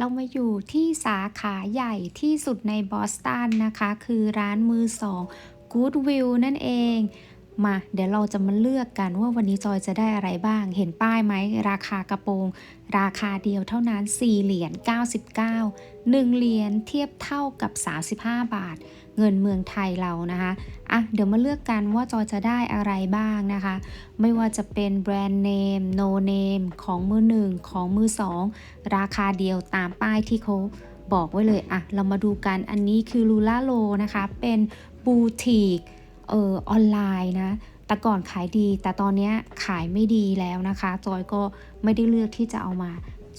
เรามาอยู่ที่สาขาใหญ่ที่สุดในบอสตันนะคะ คือร้านมือสอง Goodwill นั่นเอง มาเดี๋ยวเราจะมาเลือกกันว่าวันนี้จอยจะได้อะไรบ้าง เห็นป้ายไหมราคากระโปรง ราคาเดียวเท่านั้น 4 เหรียญ 99 1 เหรียญเทียบเท่ากับ 35 บาท เงินเมืองไทยเรานะคะอะเดี๋ยวมาเลือกกันว่าจอยจะได้อะไรบ้างนะคะ ไม่ว่าจะเป็นแบรนด์เนมโนเนมของมือหนึ่งของมือสองราคาเดียวตามป้ายที่เขาบอกไว้เลยอะเรามาดูกันอันนี้คือลูล่าโลนะคะเป็นบูติก เออออนไลน์นะ แต่ก่อนขายดี แต่ตอนนี้ขายไม่ดีแล้วนะคะ จอยก็ไม่ได้เลือกที่จะเอามา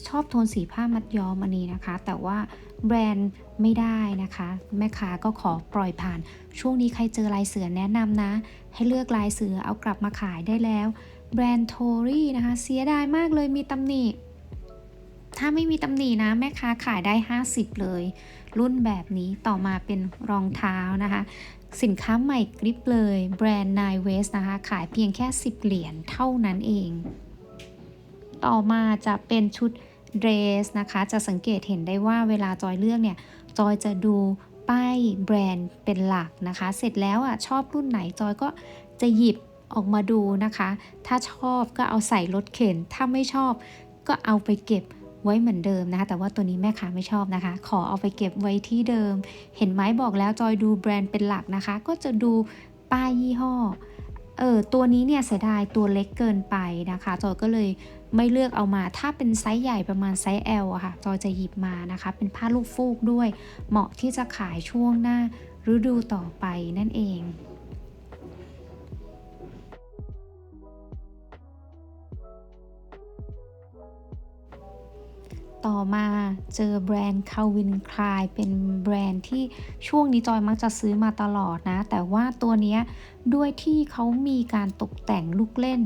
ชอบโทนสีผ้ามัดย้อมอันนี้นะคะ แต่ว่าแบรนด์ไม่ได้นะคะ แม่ค้าก็ขอปล่อยผ่าน ช่วงนี้ใครเจอลายเสือแนะนำนะ ให้เลือกลายเสือเอากลับมาขายได้แล้ว แบรนด์โทรี่นะคะ เสียดายมากเลยมีตำหนิถ้าไม่มีตำหนินะ แม่ค้าขายได้ 50 เลย รุ่นแบบนี้ต่อมาเป็นรองเท้านะคะ สินค้าใหม่กริปเลยแบรนด์ Nine West นะคะ ขายเพียงแค่ 10 เหรียญเท่านั้นเอง ต่อมาจะเป็นชุดเดรสนะคะ จะสังเกตเห็นได้ว่าเวลาจอยเลือกเนี่ย จอยจะดูป้ายแบรนด์เป็นหลักนะคะ เสร็จแล้วอะชอบรุ่นไหนจอยก็จะหยิบออกมาดูนะคะ ถ้าชอบก็เอาใส่รถเข็น ถ้าไม่ชอบก็เอาไปเก็บ ไว้เหมือนเดิมนะคะ แต่ว่าตัวนี้แม่ค้าไม่ชอบนะคะ ขอเอาไปเก็บไว้ที่เดิม เห็นไหมบอกแล้วจอยดูแบรนด์เป็นหลักนะคะ ก็จะดูป้ายยี่ห้อเออตัวนี้เนี่ยเสียดายตัวเล็กเกินไปนะคะจอยก็เลยไม่เลือกเอามา ถ้าเป็นไซส์ใหญ่ประมาณไซส์ L อะค่ะจอยจะหยิบมานะคะ เป็นผ้าลูกฟูกด้วย เหมาะที่จะขายช่วงหน้าฤดูต่อไปนั่นเอง ต่อมาเจอแบรนด์ Calvin Klein เป็นแบรนด์ที่ช่วงนี้จอยมักจะซื้อมาตลอดนะ แต่ว่าตัวนี้ด้วยที่เขามีการตกแต่งลูกเล่น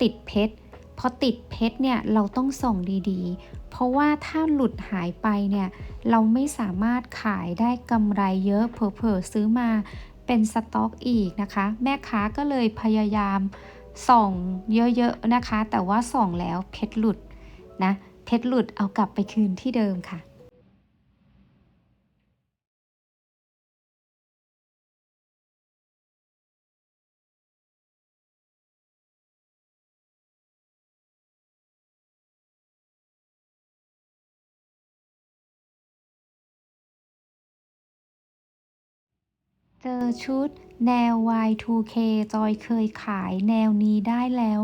ติดเพชรพอติดเพชรเนี่ยเราต้องส่องดีๆ เพราะว่าถ้าหลุดหายไปเนี่ยเราไม่สามารถขายได้กำไรเยอะเผลอๆซื้อมาเป็นสต็อกอีกนะคะ แม่ค้าก็เลยพยายามส่องเยอะๆนะคะ แต่ว่าส่องแล้วเพชรหลุดนะ เพชรหลุดเอากลับไปคืนที่เดิมค่ะเจอชุดแนว Y2K จอยเคยขายแนวนี้ได้แล้ว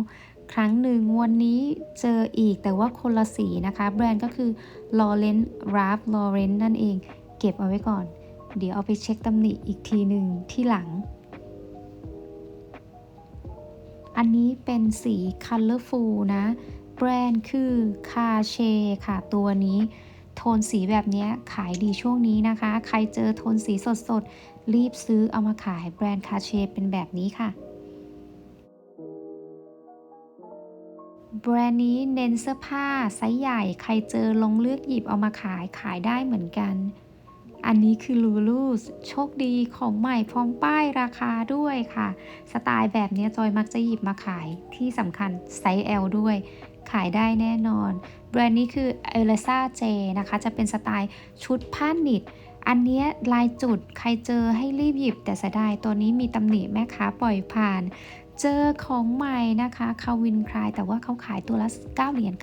ครั้งหนึ่งวันนี้เจออีกแต่ว่าคนละสีนะคะ แบรนด์ก็คือ Lauren Ralph Lauren นั่นเอง เก็บเอาไว้ก่อน เดี๋ยวเอาไปเช็คตำหนิอีกทีหนึ่งที่หลัง อันนี้เป็นสี Colorful นะ แบรนด์คือ c a c h e ค่ะตัวนี้ โทนสีแบบนี้ขายดีช่วงนี้นะคะ ใครเจอโทนสีสดๆ รีบซื้อเอามาขายแบรนด์คาเชเป็นแบบนี้ค่ะ แบรนด์นี้เน้นเสื้อผ้าไซส์ใหญ่ใครเจอลงเลือกหยิบเอามาขายขายได้เหมือนกัน อันนี้คือลูลูสโชคดีของใหม่พร้อมป้ายราคาด้วยค่ะ สไตล์แบบนี้จอยมักจะหยิบมาขายที่สำคัญไซส์ L ด้วย ขายได้แน่นอน แบรนด์นี้คือ e l i s a J นะคะ จะเป็นสไตล์ชุดผ้าหนิดอันนี้ลายจุดใครเจอให้รีบหยิบ แต่เสียดายตัวนี้มีตำหนิแม่ค้าปล่อยผ่าน เจอของใหม่นะคะคาวินคลายแต่ว่าเขาขายตัวละ 9 เหรียญ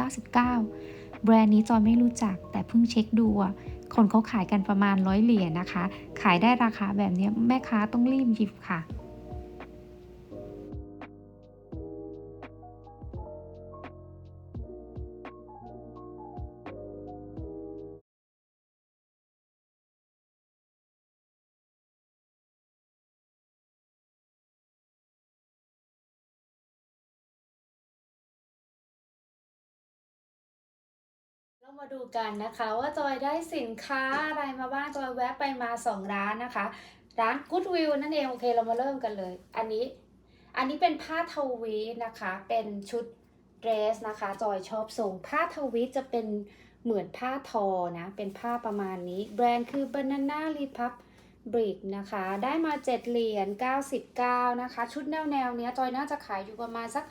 99 แบรนด์นี้จอยไม่รู้จัก แต่เพิ่งเช็คดูอะคนเขาขายกันประมาณร้อยเหรียญนะคะ ขายได้ราคาแบบนี้แม่ค้าต้องรีบหยิบค่ะ มาดูกันนะคะว่าจอยได้สินค้าอะไรมาบ้างจอยแวะไปมา 2 ร้านนะคะ ร้าน Goodwill นั่นเองโอเคเรามาเริ่มกันเลย อันนี้อันนี้เป็นผ้าทวีตนะคะ เป็นชุดเดรสนะคะ จอยชอบทรงผ้าทวีตจะเป็นเหมือนผ้าทอนะ เป็นผ้าประมาณนี้ แบรนด์คือ Banana Republic นะคะ ได้มา 7 เหรียญ 99 นะคะ ชุดแนวแนวเนี้ย จอยน่าจะขายอยู่ประมาณสัก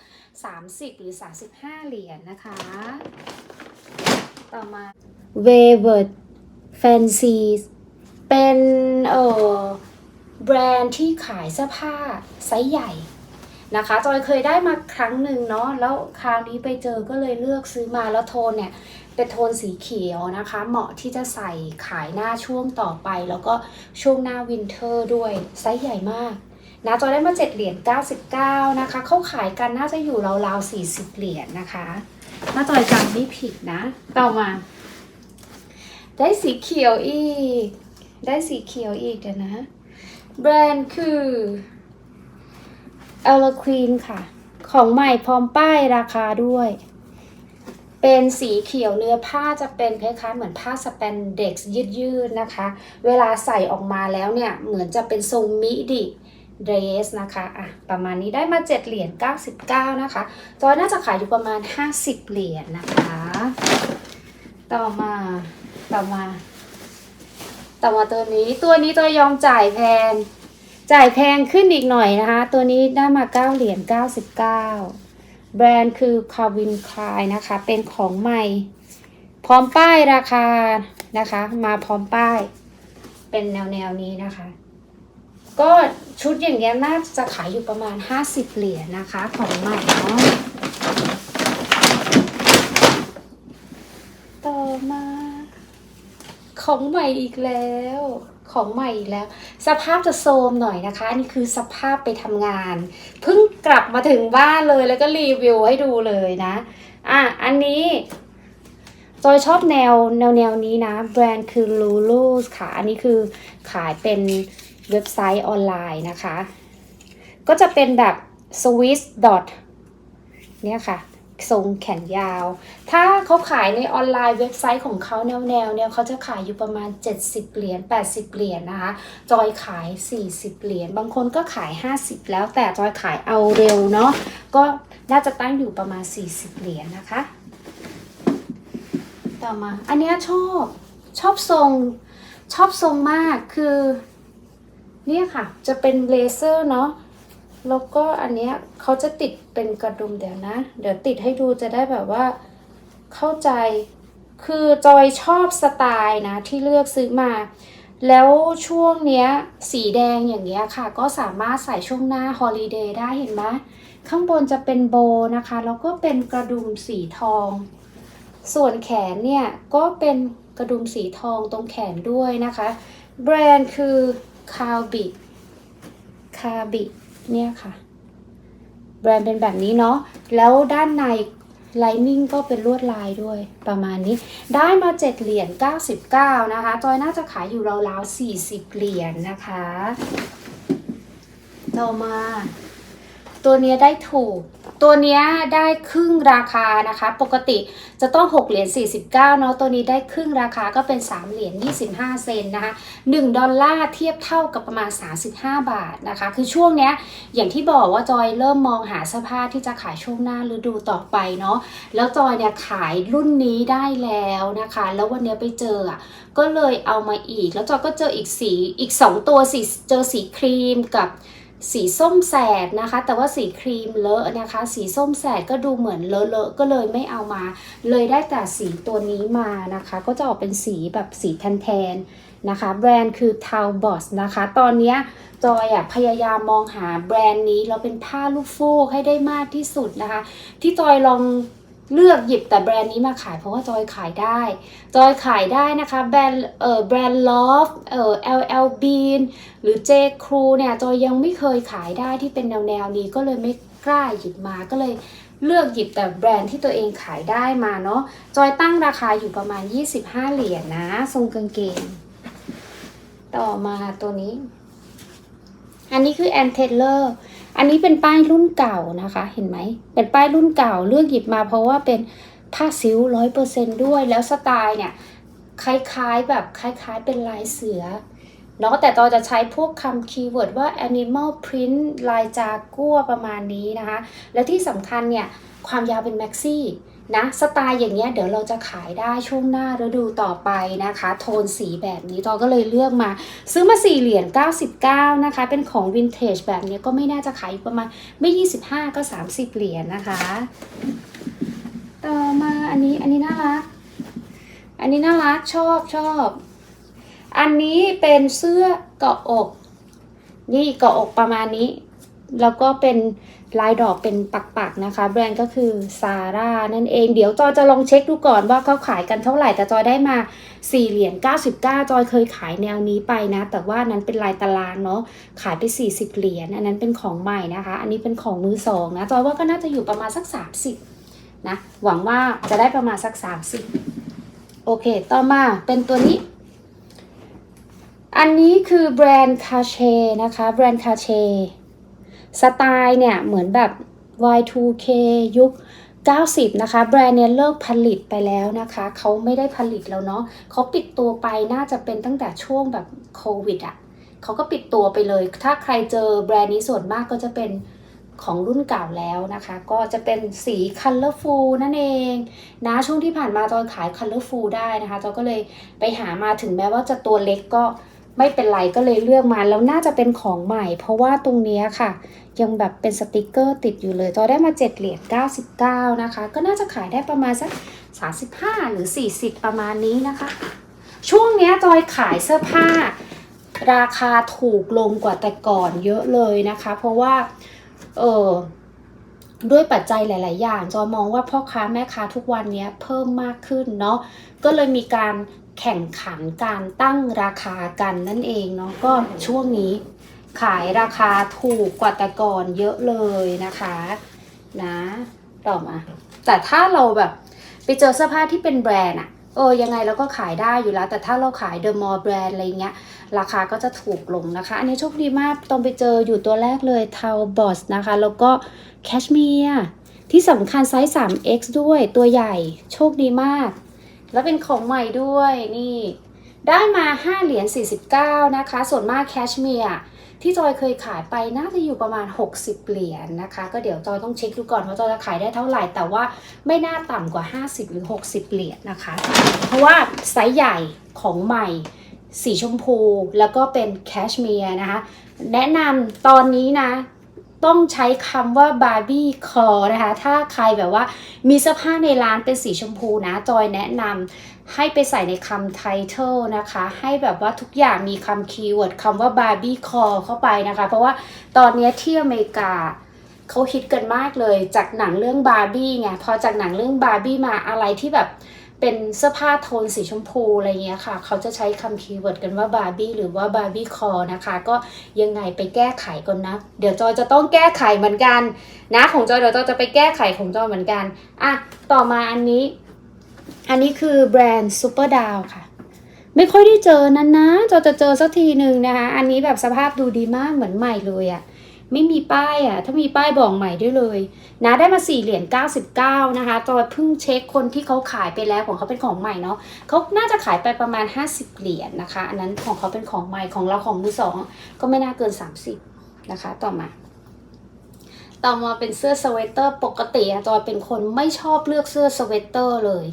30 หรือ 35 เหรียญนะคะ ต่อมา v e v e r t Fancy เป็นเอ่อแบรนด์ที่ขายเสื้อผ้าไซส์ใหญ่นะคะ จอยเคยได้มาครั้งหนึ่งเนาะ แล้วคราวนี้ไปเจอก็เลยเลือกซื้อมาแล้วโทนเนี่ยเป็นโทนสีเขียวนะคะ เหมาะที่จะใส่ขายหน้าช่วงต่อไป แล้วก็ช่วงหน้าวินเทอร์ด้วยไซส์ใหญ่มากนะจอยได้มา 7 เหรียญ 99 นะคะ เขาขายกันน่าจะอยู่ราวๆ 40 เหรียญนะคะ ถ้าจอยจำไม่ผิดนะ ต่อมา ได้สีเขียวอีก ได้สีเขียวอีกเดี๋ยวนะ แบรนด์คือ e l q u e e n ค่ะ ของใหม่พร้อมป้ายราคาด้วย เป็นสีเขียวเนื้อผ้าจะเป็นคล้ายๆเหมือนผ้าสแปนเด็กซ์ยืดๆนะคะ เวลาใส่ออกมาแล้วเนี่ย เหมือนจะเป็นทรงมิดิ เดรสนะคะอะประมาณนี้ได้มา 7 เหรียญ99 นะคะ จอยน่าจะขายอยู่ประมาณ 50 เหรียญนะคะ ต่อมาต่อมาต่อมาตัวนี้ตัวนี้จอยยอมจ่ายแพงจ่ายแพงขึ้นอีกหน่อยนะคะ ตัวนี้ได้มา 9 เหรียญ99 แบรนด์คือ Calvin Klein นะคะ เป็นของใหม่ พร้อมป้ายราคานะคะ มาพร้อมป้าย เป็นแนวแนวนี้นะคะ ก็ชุดอย่างเงี้ยน่าจะขายอยู่ประมาณ 50 เหรียญนะคะ ของใหม่เนาะต่อมา ของใหม่อีกแล้ว ของใหม่อีกแล้ว สภาพจะโซมหน่อยนะคะนนี้คือสภาพไปทำงาน เพิ่งกลับมาถึงบ้านเลยแล้วก็รีวิวให้ดูเลยนะอะอันนี้จอยชอบแนวแนวแนวนี้นะ แบรนด์คือ Lulu ค่ะ อันนี้คือขายเป็น เว็บไซต์ออนไลน์นะคะ ก็จะเป็นแบบ Swiss dot เนี่ยค่ะ ทรงแขนยาว ถ้าเขาขายในออนไลน์เว็บไซต์ของเขาแนวแนวเนี่ยเขาจะขายอยู่ประมาณ 70 เหรียญ 80 เหรียญนะคะ จอยขาย 40 เหรียญ บางคนก็ขาย 50 แล้วแต่จอยขายเอาเร็วเนาะ ก็น่าจะตั้งอยู่ประมาณ 40 เหรียญนะคะ ต่อมา อันเนี้ยชอบ ชอบทรง ชอบทรงมาก คือ เนี่ยค่ะ จะเป็นเลเซอร์เนาะแล้วก็อันเนี้ยเขาจะติดเป็นกระดุมเดี๋ยวนะ เดี๋ยวติดให้ดูจะได้แบบว่าเข้าใจ คือจอยชอบสไตล์นะที่เลือกซื้อมา แล้วช่วงเนี้ยสีแดงอย่างเงี้ยค่ะ ก็สามารถใส่ช่วงหน้าฮอลิเดย์ได้เห็นไหมข้างบนจะเป็นโบนะคะ แล้วก็เป็นกระดุมสีทอง ส่วนแขนเนี่ยก็เป็นกระดุมสีทองตรงแขนด้วยนะคะ แบรนด์คือ คาบิคาบิเนี่ยค่ะ แบรนด์เป็นแบบนี้เนาะแล้วด้านในไลนิ่งก็เป็นลวดลายด้วยประมาณนี้ ได้มา 7 เหรียญ99 นะคะ จอยน่าจะขายอยู่ราวๆ40 เหรียญนะคะ ต่อมา ตัวเนี้ยได้ถูก ตัวนี้ได้ครึ่งราคานะคะ ปกติจะต้อง 6 เหรียญ 49 เนาะตัวนี้ได้ครึ่งราคาก็เป็น 3 เหรียญ 25 เซนนะคะ 1 ดอลลาร์เทียบเท่ากับประมาณ 35 บาทนะคะ คือช่วงเนี้ยอย่างที่บอกว่าจอยเริ่มมองหาเสื้อผ้าที่จะขายช่วงหน้าฤดูต่อไปเนาะ แล้วจอยเนี่ยขายรุ่นนี้ได้แล้วนะคะ แล้ววันนี้ไปเจอก็เลยเอามาอีก แล้วจอยก็เจออีกสีอีก 2 ตัวสีเจอสีครีมกับ สีส้มแสดนะคะ แต่ว่าสีครีมเลอะนะคะ สีส้มแสดก็ดูเหมือนเลอะๆก็เลยไม่เอามา เลยได้แต่สีตัวนี้มานะคะ ก็จะออกเป็นสีแบบสีแทนๆนะคะ แบรนด์คือ t a l b o s นะคะ ตอนเนี้ยจอยอะพยายามมองหาแบรนด์นี้แล้วเป็นผ้าลูกฟูกให้ได้มากที่สุดนะคะ ที่จอยลอง เลือกหยิบแต่แบรนด์นี้มาขายเพราะว่าจอยขายได้ จอยขายได้นะคะ แบรนด์เอ่อแบรนด์ Love เอ่อ LL Bean หรือ J Crew เนี่ยจอยยังไม่เคยขายได้ที่เป็นแนวแนวนี้ก็เลยไม่กล้าหยิบมาก็เลยเลือกหยิบแต่แบรนด์ที่ตัวเองขายได้มาเนาะจอยตั้งราคาอยู่ประมาณ 25 เหรียญนะทรงกางเกง ต่อมาตัวนี้ อันนี้คือแอนเทเลอร์ อันนี้เป็นป้ายรุ่นเก่านะคะ เห็นไหม เป็นป้ายรุ่นเก่าเลือกหยิบมาเพราะว่าเป็นผ้าซิวร้อยเปอร์เซนด้วย แล้วสไตล์เนี่ยคล้ายๆแบบคล้ายๆเป็นลายเสือเนาะแต่ตอนจะใช้พวกคำคีย์เวิร์ดว่า animal print ลายจากัวประมาณนี้นะคะ และที่สำคัญเนี่ย ความยาวเป็นแม็กซี่ นะสไตล์อย่างเงี้ยเดี๋ยวเราจะขายได้ช่วงหน้าฤดูต่อไปนะคะ โทนสีแบบนี้ตอก็เลยเลือกมา ซื้อมา4เหรียญ99 นะคะ เป็นของวินเทจแบบนี้ก็ไม่น่าจะขายประมาณไม่ 25 ก็ 30 เหรียญนะคะ ต่อมาอันนี้อันนี้น่ารัก อันนี้น่ารักชอบชอบ อันนี้เป็นเสื้อเกาะอก นี่เกาะอกประมาณนี้ แล้วก็เป็น ลายดอกเป็นปักๆนะคะ แบรนด์ก็คือซาร่านั่นเอง เดี๋ยวจอยจะลองเช็คดูก่อนว่าเขาขายกันเท่าไหร่ แต่จอยได้มา4เหรียญ99 จอยเคยขายแนวนี้ไปนะ แต่ว่านั้นเป็นลายตารางเนาะ ขายไป 40 เหรียญ อันนั้นเป็นของใหม่นะคะ อันนี้เป็นของมือสองนะ จอยว่าก็น่าจะอยู่ประมาณสัก 30 นะ หวังว่าจะได้ประมาณสัก 30 โอเค ต่อมาเป็นตัวนี้อันนี้คือแบรนด์คาเชนะคะ แบรนด์คาเช สไตล์เนี่ยเหมือนแบบ Y2K ยุค 90 นะคะ แบรนด์เนี่ยเลิกผลิตไปแล้วนะคะ เขาไม่ได้ผลิตแล้วเนาะเขาปิดตัวไปน่าจะเป็นตั้งแต่ช่วงแบบโควิดอะ่ะเขาก็ปิดตัวไปเลย ถ้าใครเจอแบรนด์นี้ส่วนมากก็จะเป็นของรุ่นเก่าแล้วนะคะ ก็จะเป็นสี Colorful นั่นเองนะช่วงที่ผ่านมาจอยขาย Colorful ได้นะคะจอยก็เลยไปหามาถึงแม้ว่าจะตัวเล็กก็ ไม่เป็นไรก็เลยเลือกมาแล้วน่าจะเป็นของใหม่ เพราะว่าตรงนี้ค่ะ ยังแบบเป็นสติกเกอร์ติดอยู่เลยจอยได้มา 7 เหรียญ99 นะคะ ก็น่าจะขายได้ประมาณสัก 35 หรือ 40 ประมาณนี้นะคะ ช่วงนี้จอยขายเสื้อผ้า ราคาถูกลงกว่าแต่ก่อนเยอะเลยนะคะ เพราะว่าเออด้วยปัจจัยหลาย ๆ อย่าง จอยมองว่าพ่อค้าแม่ค้าทุกวันนี้เพิ่มมากขึ้นเนาะ ก็เลยมีการ แข่งขันการตั้งราคากันนั่นเองเนาะก็ช่วงนี้ขายราคาถูกกว่าแต่ก่อนเยอะเลยนะคะนะต่อมา แต่ถ้าเราแบบ ไปเจอเสื้อผ้าที่เป็นแบรนด์อะเออยังไงเราก็ขายได้อยู่แล้ว แต่ถ้าเราขายเดอะมอลล์แบรนด์อะไรเงี้ย ราคาก็จะถูกลงนะคะ อันนี้โชคดีมากตอนไปเจออยู่ตัวแรกเลยเทาบอสนะคะ แล้วก็แคชเมียร์ที่สำคัญไซส์ 3x ด้วยตัวใหญ่โชคดีมาก แล้วเป็นของใหม่ด้วยนี่ ได้มา 5 เหรียญ49 นะคะ ส่วนมากแคชเมียร์ที่จอยเคยขายไปน่าจะอยู่ประมาณ 60 เหรียญนะคะ ก็เดี๋ยวจอยต้องเช็คดูก่อนว่าจอยจะขายได้เท่าไหร่ แต่ว่าไม่น่าต่ำกว่า 50 หรือ 60 เหรียญนะคะ เพราะว่าไซส์ใหญ่ของใหม่ สีชมพูแล้วก็เป็นแคชเมียร์นะคะ แนะนำตอนนี้นะ ต้องใช้คำว่าบาร์บี้คอนะคะ ถ้าใครแบบว่ามีเสื้อผ้าในร้านเป็นสีชมพูนะ จอยแนะนำให้ไปใส่ในคำไทเทลนะคะ ให้แบบว่าทุกอย่างมีคำคีย์เวิร์ดคำว่าบาร์บี้คอเข้าไปนะคะ เพราะว่าตอนนี้ที่อเมริกาเขาฮิตกันมากเลยจากหนังเรื่องบาร์บี้ไง พอจากหนังเรื่องบาร์บี้มาอะไรที่แบบ เป็นเสื้อผ้าโทนสีชมพูอะไรเงี้ยค่ะ เขาจะใช้คำคีย์เวิร์ดกันว่าบาร์บี้หรือว่าบาร์บี้คอนะคะ ก็ยังไงไปแก้ไขก่อนนะ เดี๋ยวจอยจะต้องแก้ไขเหมือนกันนะของจอยเดี๋ยวจอยจะไปแก้ไขของจอยเหมือนกันอะต่อมาอันนี้ อันนี้คือแบรนด์ซูเปอร์ดาวค่ะ ไม่ค่อยได้เจอนั้นนะจอยจะเจอสักทีหนึ่งนะคะ อันนี้แบบสภาพดูดีมากเหมือนใหม่เลยอะ่ะ ไม่มีป้ายอะ่ะ ถ้ามีป้ายบอกใหม่ได้เลย นะได้มา4เหรียญ99 นะคะจอยเพิ่งเช็คคนที่เขาขายไปแล้วของเขาเป็นของใหม่เนาะเขาน่าจะขายไปประมาณ 50 เหรียญนะคะ อันนั้นของเขาเป็นของใหม่ของเราของมือสองก็ไม่น่าเกิน 30 นะคะ ต่อมา ต่อมาเป็นเสื้อสเวตเตอร์ปกติอะจอยเป็นคนไม่ชอบเลือกเสื้อสเวตเตอร์เลย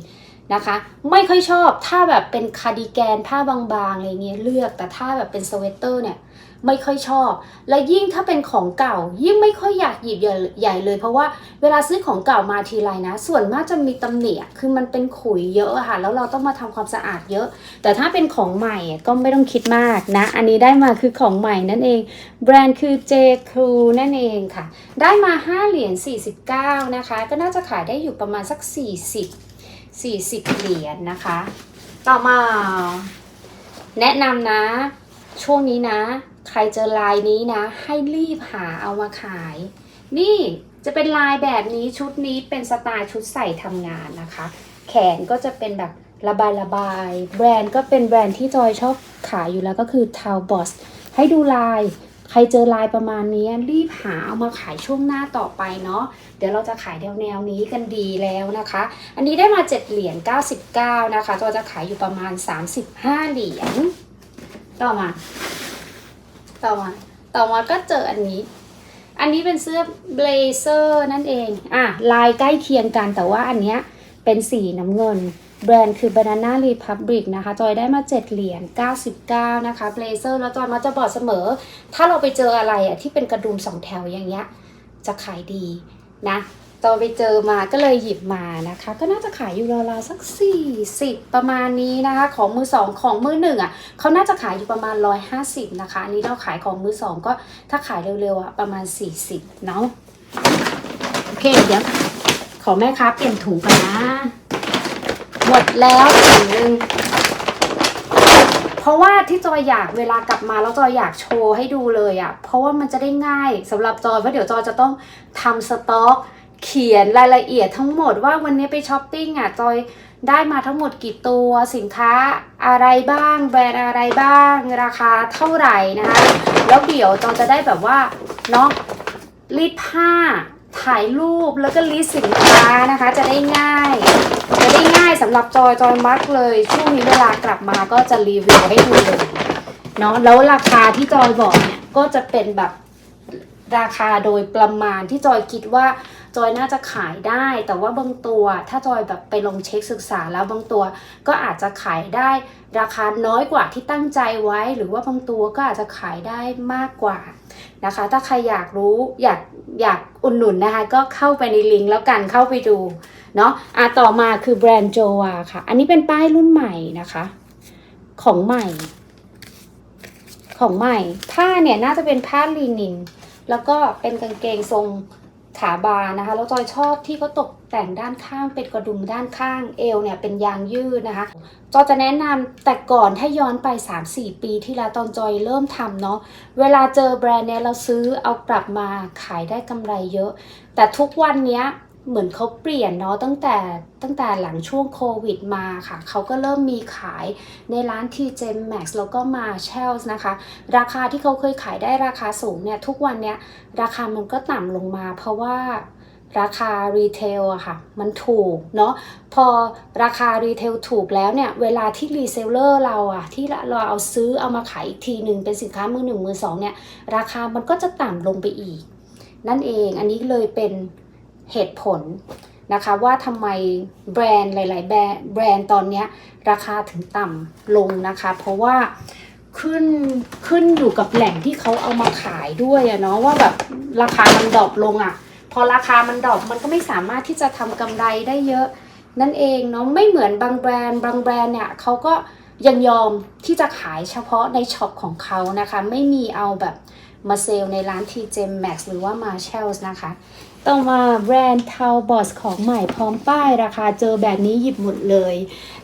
นะคะไม่ค่อยชอบถ้าแบบเป็นคาร์ดิแกนผ้าบางๆอะไรเงี้ยเลือกแต่ถ้าแบบเป็นสเวตเตอร์เนี่ย ไม่ค่อยชอบ และยิ่งถ้าเป็นของเก่า ยิ่งไม่ค่อยอยากหยิบใหญ่เลย เพราะว่าเวลาซื้อของเก่ามาทีไรนะ ส่วนมากจะมีตำหนิอะคือมันเป็นขุยเยอะค่ะ แล้วเราต้องมาทำความสะอาดเยอะ แต่ถ้าเป็นของใหม่ก็ไม่ต้องคิดมากนะ อันนี้ได้มาคือของใหม่นั่นเอง แบรนด์คือ J Crew นั่นเองค่ะ ได้มา 5 เหรียญ49 นะคะ ก็น่าจะขายได้อยู่ประมาณสัก 40 40 เหรียญนะคะ ต่อมาแนะนำนะ ช่วงนี้นะ ใครเจอลายนี้นะ ให้รีบหาเอามาขาย นี่จะเป็นลายแบบนี้ชุดนี้เป็นสไตล์ชุดใส่ทำงานนะคะ แขนก็จะเป็นแบบระบายระบาย แบรนด์ก็เป็นแบรนด์ที่จอยชอบขายอยู่แล้วก็คือ t a l b o s ให้ดูลาย ใครเจอลายประมาณนี้รีบหาเอามาขายช่วงหน้าต่อไปเนาะ เดี๋ยวเราจะขายแนวแนวนี้กันดีแล้วนะคะ อันนี้ได้มา 7 เหรียญ 99 นะคะจอยจะขายอยู่ประมาณ 35 เหรียญ ต่อมา ต่อมาต่อมาก็เจออันนี้ อันนี้เป็นเสื้อเบลเซอร์นั่นเอง อะ ลายใกล้เคียงกันแต่ว่าอันเนี้ยเป็นสีน้ำเงิน แบรนด์คือ Banana Republic นะคะ จอยได้มา 7 เหรียญ 99 นะคะเบลเซอร์แล้วจอยมาจะบอกเสมอ ถ้าเราไปเจออะไรอะที่เป็นกระดุมสองแถวอย่างเงี้ย จะขายดีนะ จอยไปเจอมาก็เลยหยิบมานะคะ ก็น่าจะขายอยู่ราวๆสัก 40 ประมาณนี้นะคะ ของมือสองของมือหนึ่งอะเขาน่าจะขายอยู่ประมาณ 150 นะคะอันนี้เราขายของมือสองก็ถ้าขายเร็วๆอะประมาณ 40 เนาะโอเคเดี๋ยวขอแม่ค้าเปลี่ยนถุงกันนะ หมดแล้วถุงหนึงเพราะว่าที่จอยอยากเวลากลับมาแล้วจอยอยากโชว์ให้ดูเลยอะ่ะ เพราะว่ามันจะได้ง่ายสำหรับจอยเพราะเดี๋ยวจอยจะต้องทำสต็อก เขียนรายละเอียดทั้งหมดว่าวันนี้ไปช้อปปิ้งอะจอยได้มาทั้งหมดกี่ตัวสินค้าอะไรบ้าง แบรนด์อะไรบ้าง ราคาเท่าไหร่นะคะ แล้วเดี๋ยวจอยจะได้แบบว่าเนาะรีดผ้าถ่ายรูปแล้วก็ลิสต์สินค้านะคะ จะได้ง่าย จะได้ง่ายสำหรับจอยจอยมักเลย ช่วงนี้เวลากลับมาก็จะรีวิวให้ดูเลยเนาะแล้วราคาที่จอยบอกเนี่ยก็จะเป็นแบบ ราคาโดยประมาณที่จอยคิดว่าจอยน่าจะขายได้ แต่ว่าบางตัว ถ้าจอยแบบไปลองเช็คศึกษาแล้วบางตัว ก็อาจจะขายได้ ราคาน้อยกว่าที่ตั้งใจไว้ หรือว่าบางตัวก็อาจจะขายได้มากกว่านะคะ ถ้าใครอยากรู้อยากอยากอุดหนุนนะคะ ก็เข้าไปในลิงก์แล้วกันเข้าไปดูเนาะอะต่อมาคือแบรนด์โจวาค่ะ อันนี้เป็นป้ายรุ่นใหม่นะคะ ของใหม่ ของใหม่ผ้าเนี่ยน่าจะเป็นผ้าลีนิน แล้วก็เป็นกางเกงทรงขาบานนะคะ แล้วจอยชอบที่เขาตกแต่งด้านข้างเป็นกระดุมด้านข้างเอวเนี่ยเป็นยางยืดนะคะ จอยจะแนะนำแต่ก่อนถ้าย้อนไป 3-4 ปีที่แล้วตอนจอยเริ่มทำเนาะ เวลาเจอแบรนด์เนี่ยเราซื้อเอากลับมาขายได้กำไรเยอะ แต่ทุกวันเนี้ย เหมือนเขาเปลี่ยนเนาะตั้งแต่ตั้งแต่หลังช่วงโควิดมาค่ะ เขาก็เริ่มมีขายในร้าน TJ Maxx แล้วก็มา s h e l l นะคะ ราคาที่เขาเคยขายได้ราคาสูงเนี่ยทุกวันเนี้ยราคามันก็ต่ำลงมา เพราะว่าราคารีเทลอะค่ะ มันถูกเนาะพอราคารีเทลถูกแล้วเนี่ย เวลาที่รีเซลเลอร์เราอะที่เราเอาซื้อเอามาขายอีกทีหนึ่งเป็นสินค้ามือหนึ่งมือสองเนี่ย ราคามันก็จะต่ำลงไปอีก นั่นเองอันนี้เลยเป็น เหตุผลนะคะว่าทำไมแบรนด์หลาย ๆ แบรนด์ตอนนี้ราคาถึงต่ำลงนะคะ เพราะว่าขึ้นขึ้นอยู่กับแหล่งที่เขาเอามาขายด้วยอะเนาะว่าแบบราคามันดรอปลงอะพอราคามันดรอปมันก็ไม่สามารถที่จะทำกำไรได้เยอะนั่นเองเนาะไม่เหมือนบางแบรนด์บางแบรนด์เนี่ยเขาก็ยังยอมที่จะขายเฉพาะในช็อปของเขานะคะ ไม่มีเอาแบบมาเซลในร้าน TJ Maxx หรือว่า Marshalls นะคะ ต่อมาแบรนด์ t a l b o s ของใหม่พร้อมป้ายราคาเจอแบบนี้หยิบหมดเลย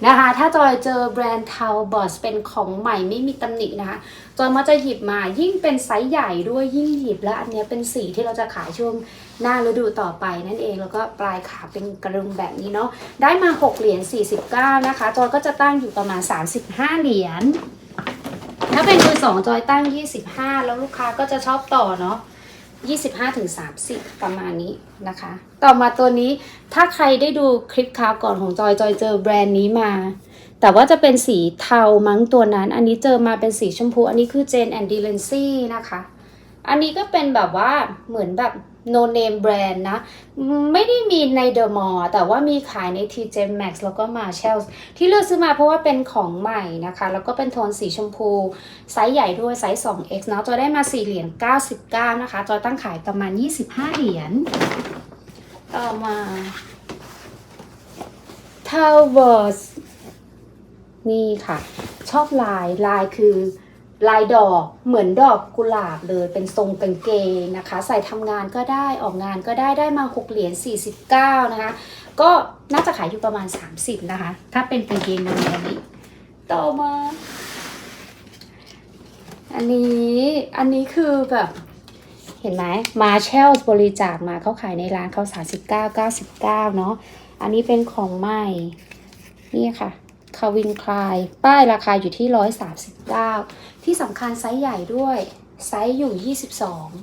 นะคะ ถ้าจอยเจอแบรนด์ t a l b o s เป็นของใหม่ไม่มีตำหนินะคะจอยมักจะหยิบมายิ่งเป็นไซส์ใหญ่ด้วยยิ่งหยิบแล้วอันนี้เป็นสีที่เราจะขายช่วงหน้าฤดูต่อไปนั่นเองแล้วก็ปลายขาเป็นกระดุมแบบนี้เนาะได้มา 6 เหรียญ49 นะคะจอยก็จะตั้งอยู่ประมาณ 35 เหรียญถ้าเป็นมือสองจอยตั้ง 25 แล้วลูกค้าก็จะชอบต่อเนาะ 25ถึง30 ประมาณนี้นะคะ ต่อมาตัวนี้ถ้าใครได้ดูคลิปคราวก่อนของจอยจอยเจอแบรนด์นี้มา แต่ว่าจะเป็นสีเทามั้งตัวนั้น อันนี้เจอมาเป็นสีชมพู อันนี้คือ Jane and d e l a n c y นะคะ อันนี้ก็เป็นแบบว่าเหมือนแบบ no name brand นะ ไม่ได้มีในเดอะมอลล์แต่ว่ามีขายใน TJ Maxx แล้วก็ Marshalls ที่เลือกซื้อมาเพราะว่าเป็นของใหม่นะคะ แล้วก็เป็นโทนสีชมพู ไซส์ใหญ่ด้วยไซส์ 2x เนาะจอยได้มา 4 เหรียญ99 นะคะ จอยตั้งขายประมาณ 25 เหรียญต่อมา t o w e r s นี่ค่ะ ชอบลายลายคือ ลายดอกเหมือนดอกกุหลาบเลยเป็นทรงกางเกงนะคะ ใส่ทำงานก็ได้ออกงานก็ได้ได้มา6เหรียญ49 นะคะ ก็น่าจะขายอยู่ประมาณ 30 นะคะ ถ้าเป็นกางเกงแนวนี้ ต่อมา อันนี้อันนี้คือแบบเห็นไหมมาเชลบริจาคมาเขาขายในร้านเขา39 99 เนาะอันนี้เป็นของใหม่ นี่ค่ะ คาวินคลาย ป้ายราคาอยู่ที่ 139 ที่สำคัญไซส์ใหญ่ด้วย ไซส์อยู่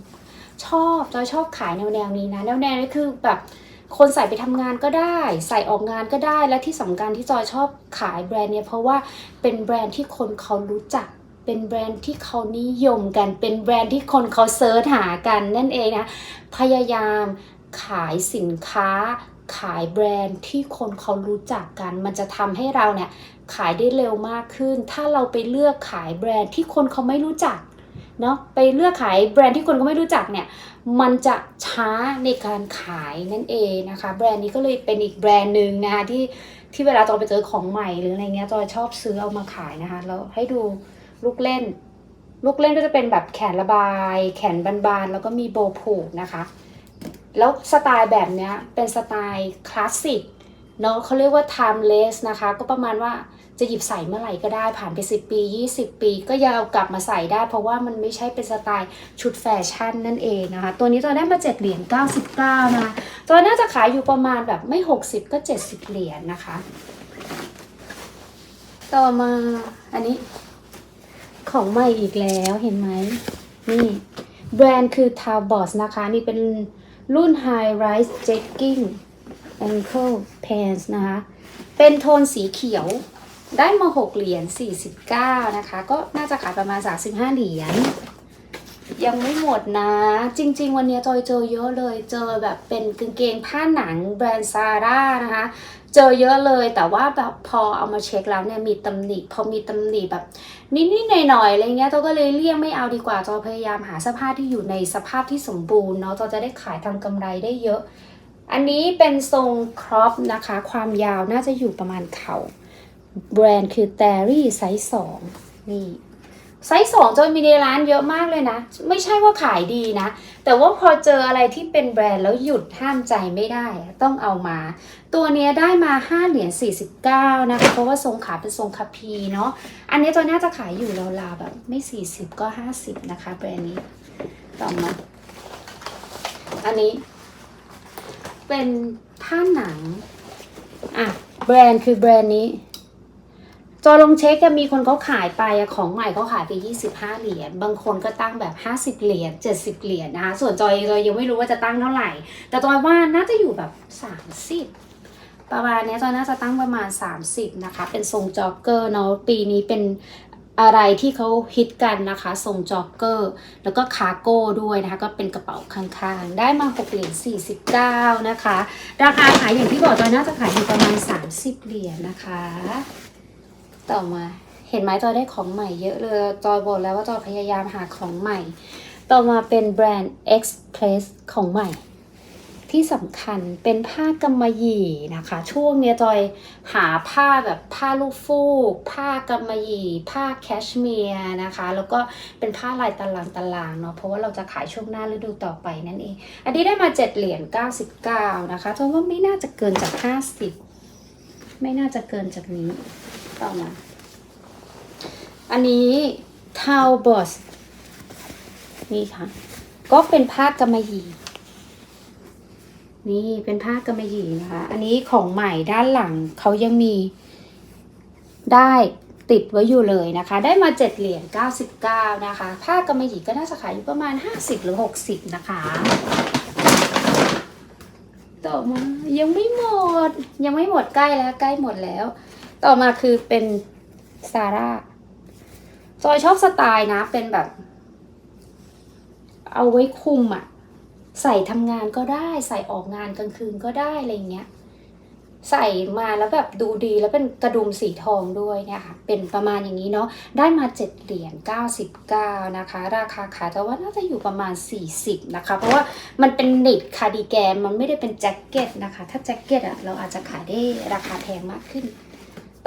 22 ชอบจอยชอบขายแนวแนวนี้นะแนวแนวนี้คือแบบคนใส่ไปทำงานก็ได้ ใส่ออกงานก็ได้และที่สำคัญที่จอยชอบขายแบรนด์เนี่ยเพราะว่าเป็นแบรนด์ที่คนเขารู้จักเป็นแบรนด์ที่เขานิยมกัน เป็นแบรนด์ที่คนเขาเซิร์ชหากันนั่นเองนะ พยายามขายสินค้า ขายแบรนด์ที่คนเขารู้จักกัน มันจะทำให้เราเนี่ยขายได้เร็วมากขึ้น ถ้าเราไปเลือกขายแบรนด์ที่คนเขาไม่รู้จักเนาะไปเลือกขายแบรนด์ที่คนก็ไม่รู้จักเนี่ยมันจะช้าในการขายนั่นเองนะคะ แบรนด์นี้ก็เลยเป็นอีกแบรนด์หนึ่งนะคะที่ที่เวลาตอนไปเจอของใหม่หรืออะไรเงี้ยจอยชอบซื้อเอามาขายนะคะแล้วให้ดูลูกเล่น ลูกเล่นก็จะเป็นแบบแขนระบาย แขนบานๆแล้วก็มีโบผูกนะคะ แล้วสไตล์แบบเนี้ยเป็นสไตล์คลาสสิกเนาะเขาเรียกว่า timeless นะคะ ก็ประมาณว่าจะหยิบใส่เมื่อไหร่ก็ได้ผ่านไป 10 ปี 20 ปี ก็ยังเอากลับมาใส่ได้ เพราะว่ามันไม่ใช่เป็นสไตล์ชุดแฟชั่นนั่นเองนะคะ ตัวนี้จอยได้มา 7 เหรียญ99 นะคะจอยน่าจะขายอยู่ประมาณแบบไม่ 60 ก็ 70 เหรียญนะคะ ต่อมาอันนี้ของใหม่อีกแล้วเห็นไหมนี่แบรนด์คือ t a b o s นะคะ นี่เป็น รุ่น High Rise Jegging Ankle Pants นะคะ เป็นโทนสีเขียวได้มา 6 เหรียญ 49 นะคะ ก็น่าจะขายประมาณ 35 เหรียญ ยังไม่หมดนะ จริง ๆ วันนี้จอยเจอเยอะเลย เจอแบบเป็นกางเกงผ้าหนังแบรนด์ซาร่านะคะ เจอเยอะเลยแต่ว่าแบบพอเอามาเช็คแล้วเนี่ยมีตำหนิพอมีตำหนิแบบนิดๆหน่อยๆอะไรเงี้ยจอก็เลยเลี่ยงไม่เอาดีกว่าจอพยายามหาเสื้อผ้าที่อยู่ในสภาพที่สมบูรณ์เนาะจอจะได้ขายทำกำไรได้เยอะ อันนี้เป็นทรงครอปนะคะ ความยาวน่าจะอยู่ประมาณเข่าแบรนด์คือ t e r r y ไซส์สองนี่ ไซส์สองจอยมีในร้านเยอะมากเลยนะ ไม่ใช่ว่าขายดีนะ แต่ว่าพอเจออะไรที่เป็นแบรนด์แล้วหยุดห้ามใจไม่ได้ต้องเอามา ตัวนี้ได้มา5เหรียญ49 นะคะ เพราะว่าทรงขาเป็นทรงคาพีเนาะอันนี้ตัวน่าจะขายอยู่ราวๆแบบไม่ 40 ก็ 50 นะคะ แบรนด์นี้ต่อมา อันนี้ เป็นผ้าหนังอะแบรนด์คือแบรนด์นี้ จอลงเช็คมีคนเขาขายไปของใหม่เขาขายไป25 เหรียญ บางคนก็ตั้งแบบ 50 เหรียญ 70 เหรียญนะคะ ส่วนจอยจอยยังไม่รู้ว่าจะตั้งเท่าไหร่ แต่จอยว่าน่าจะอยู่แบบ 30ประมาณเนี้ยจอยน่าจะตั้งประมาณ 30 นะคะ เป็นทรงจ็อกเกอร์เนาะปีนี้เป็นอะไรที่เขาฮิตกันนะคะทรงจ็อกเกอร์ แล้วก็คาร์โก้ด้วยนะคะ ก็เป็นกระเป๋าข้างๆ ได้มา6เหรียญ49 นะคะ ราคาขายอย่างที่บอกจอยน่าจะขายอยู่ประมาณ 30 เหรียญนะคะ ต่อมาเห็นไหมจอยได้ของใหม่เยอะเลยจอยบอกแล้วว่าจอยพยายามหาของใหม่ ต่อมาเป็นแบรนด์ Express ของใหม่ ที่สำคัญเป็นผ้ากำมะหยี่นะคะ ช่วงเนี้ยจอยหาผ้าแบบผ้าลูกฟูก ผ้ากำมะหยี่ ผ้าแคชเมียร์นะคะ แล้วก็เป็นผ้าลายตารางตารางๆเนาะเพราะว่าเราจะขายช่วงหน้าฤดูต่อไปนั่นเอง อันนี้ได้มา7เหรียญ99นะคะจอยว่าไม่น่าจะเกินจาก50ไม่น่าจะเกินจากนี้ ต่อมา อันนี้ทาวบอสนี่ค่ะ ก็เป็นผ้ากำมะหยี่ นี่เป็นผ้ากำมะหยี่นะคะ อันนี้ของใหม่ด้านหลังเขายังมีได้ติดไว้อยู่เลยนะคะ ได้มา 7 เหรียญ99 นะคะ ผ้ากำมะหยี่ก็น่าจะขายอยู่ประมาณ 50 หรือ 60 นะคะ ต่อมายังไม่หมด ยังไม่หมดใกล้แล้วใกล้หมดแล้ว ต่อมาคือเป็นซาร่าจอยชอบสไตล์นะ เป็นแบบ เอาไว้คุมอะใส่ทำงานก็ได้ ใส่ออกงานกลางคืนก็ได้อะไรเงี้ย ใส่มาแล้วแบบดูดีแล้วเป็นกระดุมสีทองด้วยเนี่ยค่ะ เป็นประมาณอย่างนี้เนาะ ได้มา7เหรียญ99นะคะ ราคาขายแต่ว่าน่าจะอยู่ประมาณ40นะคะ เพราะว่ามันเป็นเน็ตคาร์ดิแกนมันไม่ได้เป็นแจ็คเก็ตนะคะ ถ้าแจ็คเก็ตอะเราอาจจะขายได้ราคาแพงมากขึ้น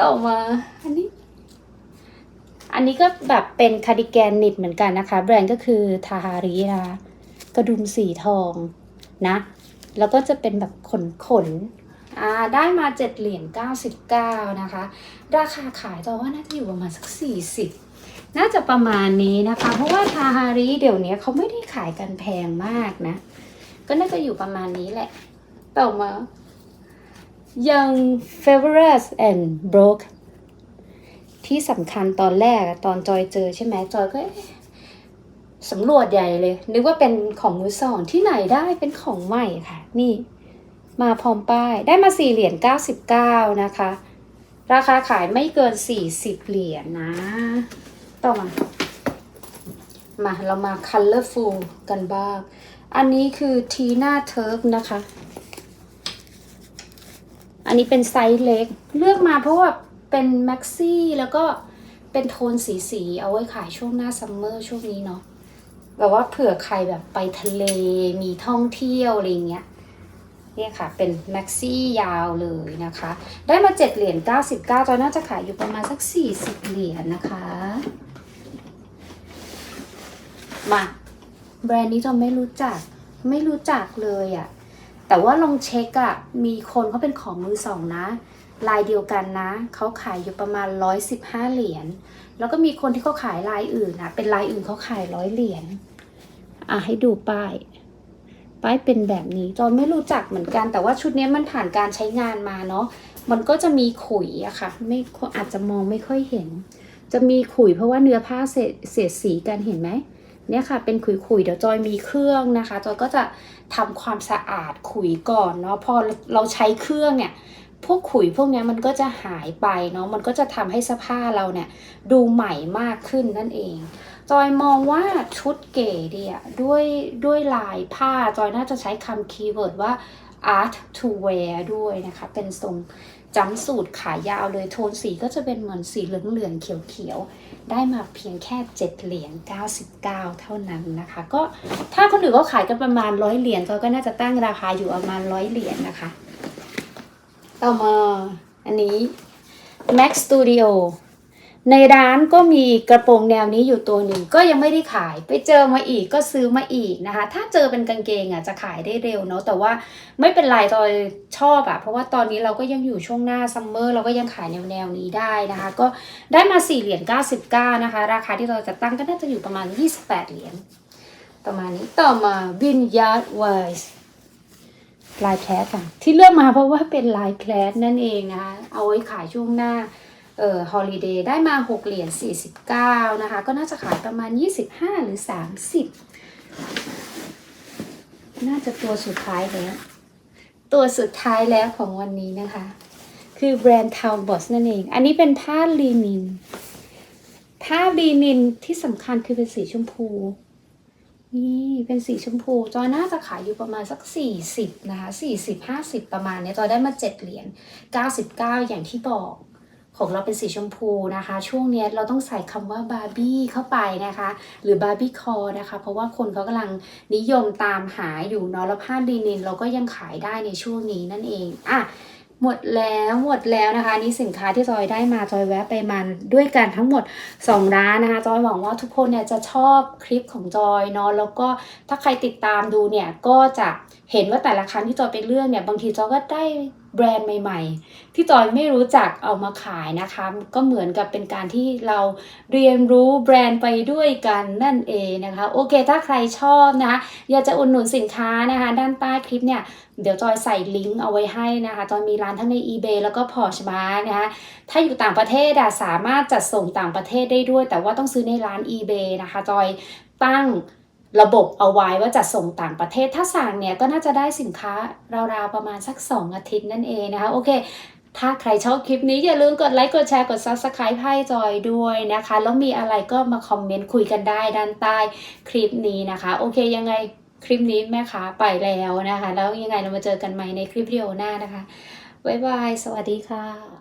ต่อมาอันนี้ อันนี้ก็แบบเป็นคาร์ดิแกนนิดเหมือนกันนะคะ แบรนด์ก็คือทาฮารินะคะกระดุมสีทองนะ แล้วก็จะเป็นแบบขนขนๆอ่าได้มาเจ็ดเหรียญ99นะคะ ราคาขายต่อว่าน่าจะอยู่ประมาณสัก40น่าจะประมาณนี้นะคะ เพราะว่าทาฮาริเดี๋ยวนี้เขาไม่ได้ขายกันแพงมากนะ ก็น่าจะอยู่ประมาณนี้แหละ ต่อมา Young Favorite and Broke ที่สำคัญตอนแรกตอนจอยเจอใช่ไหมจอยก็สำรวจใหญ่เลย นึกว่าเป็นของมือสองที่ไหนได้เป็นของใหม่ค่ะ นี่ มาพร้อมป้ายได้มาสี่เหรียญเก้าสิบเก้านะคะ ราคาขายไม่เกินสี่สิบเหรียญนะต่อมา มาเรามา colorful กันบ้าง อันนี้คือทีน่าเทิร์กนะคะ อันนี้เป็นไซส์เล็ก เลือกมาเพราะว่าเป็นแม็กซี่แล้วก็เป็นโทนสีสีๆเอาไว้ขายช่วงหน้าซัมเมอร์ช่วงนี้เนาะแบบว่าเผื่อใครแบบไปทะเลมีท่องเที่ยวอะไรเงี้ยเนี่ยค่ะ เป็นแม็กซี่ยาวเลยนะคะ ได้มา 7 เหรียญ99จอยน่าจะขายอยู่ประมาณสัก 40 เหรียญนะคะ มา แบรนด์นี้จอยไม่รู้จัก ไม่รู้จักเลยอะ่ะ แต่ว่าลองเช็คอะมีคนเขาเป็นของมือสองนะ ลายเดียวกันนะ เขาขายอยู่ประมาณ 115 เหรียญ แล้วก็มีคนที่เขาขายลายอื่นอะเป็นลายอื่นเขาขายร้อยเหรียญ อะให้ดูป้าย ป้ายเป็นแบบนี้ จอนไม่รู้จักเหมือนกัน แต่ว่าชุดนี้มันผ่านการใช้งานมาเนาะ มันก็จะมีขุยอะค่ะ ไม่อาจจะมองไม่ค่อยเห็น จะมีขุยเพราะว่าเนื้อผ้าเศษเศษสีกันเห็นไหม เนี่ยค่ะเป็นขุยๆเดี๋ยวจอยมีเครื่องนะคะจอยก็จะทำความสะอาดขุยก่อนเนาะพอเราใช้เครื่องเนี่ยพวกขุยพวกเนี้ยมันก็จะหายไปเนาะมันก็จะทำให้เสภาพเราเนี่ยดูใหม่มากขึ้นนั่นเอง จอยมองว่าชุดเก๋ดีอะด้วยด้วยลายผ้าจอยน่าจะใช้คำคีย์เวิร์ดว่า art to wear ด้วยนะคะ เป็นทรงจำสูตรขายาวเลยโทนสีก็จะเป็นเหมือนสีเหลืองๆเขียวๆ ได้มาเพียงแค่ 7 เหรียญ99 เท่านั้นนะคะ ก็ถ้าคนอื่นก็ขายกันประมาณ 100 เหรียญจอยก็น่าจะตั้งราคาอยู่ประมาณ 100 เหรียญนะคะ ต่อมาอันนี้ Max Studio ในร้านก็มีกระโปรงแนวนี้อยู่ตัวหนึ่งก็ยังไม่ได้ขายไปเจอมาอีกก็ซื้อมาอีกนะคะ ถ้าเจอเป็นกางเกงอะจะขายได้เร็วเนาะแต่ว่าไม่เป็นไรจอยชอบอะเพราะว่าตอนนี้เราก็ยังอยู่ช่วงหน้าซัมเมอร์เราก็ยังขายแนวแนวนี้ได้นะคะ ก็ได้มา4เหรียญ99 นะคะ ราคาที่เราจะตั้งก็น่าจะอยู่ประมาณ 28 เหรียญประมาณนี้ต่อมา Vineyard Wise ลายแคสค่ะที่เลือกมาเพราะว่าเป็นลายแคสนั่นเองนะคะเอาไว้ขายช่วงหน้า เอ่อฮอลิเดย์ได้มา 6 เหรียญ 49 นะคะ ก็น่าจะขายประมาณ 25 หรือ 30 น่าจะตัวสุดท้ายแล้ว ตัวสุดท้ายแล้วของวันนี้นะคะ คือแบรนด์ Town Boss นั่นเอง อันนี้เป็นผ้าลีนิน ผ้าลีนินที่สำคัญคือเป็นสีชมพู นี่เป็นสีชมพู จอยน่าจะขายอยู่ประมาณสัก 40 นะคะ 40 50 ประมาณเนี้ยจอยได้มา 7 เหรียญ 99 อย่างที่บอก ของเราเป็นสีชมพูนะคะ ช่วงนี้เราต้องใส่คำว่าบาร์บี้เข้าไปนะคะ หรือบาร์บี้คอนะคะ เพราะว่าคนเขากำลังนิยมตามหาอยู่เนาะแล้วผ้าดีนินเราก็ยังขายได้ในช่วงนี้นั่นเองอะหมดแล้วหมดแล้วนะคะนนี่สินค้าที่จอยได้มาจอยแวะไปมันด้วยกันทั้งหมด 2 ร้านนะคะ จอยหวังว่าทุกคนเนี่ยจะชอบคลิปของจอยเนาะแล้วก็ถ้าใครติดตามดูเนี่ยก็จะเห็นว่าแต่ละครั้งที่จอยไปเลือกเนี่ยบางทีจอยก็ได้แบรนด์ใหม่ ๆ ที่จอยไม่รู้จักเอามาขายนะคะ ก็เหมือนกับเป็นการที่เราเรียนรู้แบรนด์ไปด้วยกันนั่นเองนะคะ โอเค ถ้าใครชอบนะคะอยากจะอุดหนุนสินค้านะคะ ด้านใต้คลิปเนี่ยเดี๋ยวจอยใส่ลิงก์เอาไว้ให้นะคะ จอยมีร้านทั้งใน eBay แล้วก็ Poshmark นะคะ ถ้าอยู่ต่างประเทศอะสามารถจัดส่งต่างประเทศได้ด้วย แต่ว่าต้องซื้อในร้าน eBay นะคะ จอยตั้ง ระบบเอาไว้ว่าจัดส่งต่างประเทศ ถ้าสั่งเนี่ยก็น่าจะได้สินค้าราวๆประมาณสัก 2 อาทิตย์นั่นเองนะคะ โอเค ถ้าใครชอบคลิปนี้อย่าลืมกดไลค์ กดแชร์ กด Subscribe ให้จอยด้วยนะคะ แล้วมีอะไรก็มาคอมเมนต์คุยกันได้ด้านใต้คลิปนี้นะคะ โอเคยังไงคลิปนี้แม่ค้าไปแล้วนะคะ แล้วยังไงเรามาเจอกันใหม่ในคลิปวิดีโอหน้านะคะ บ๊ายบาย สวัสดีค่ะ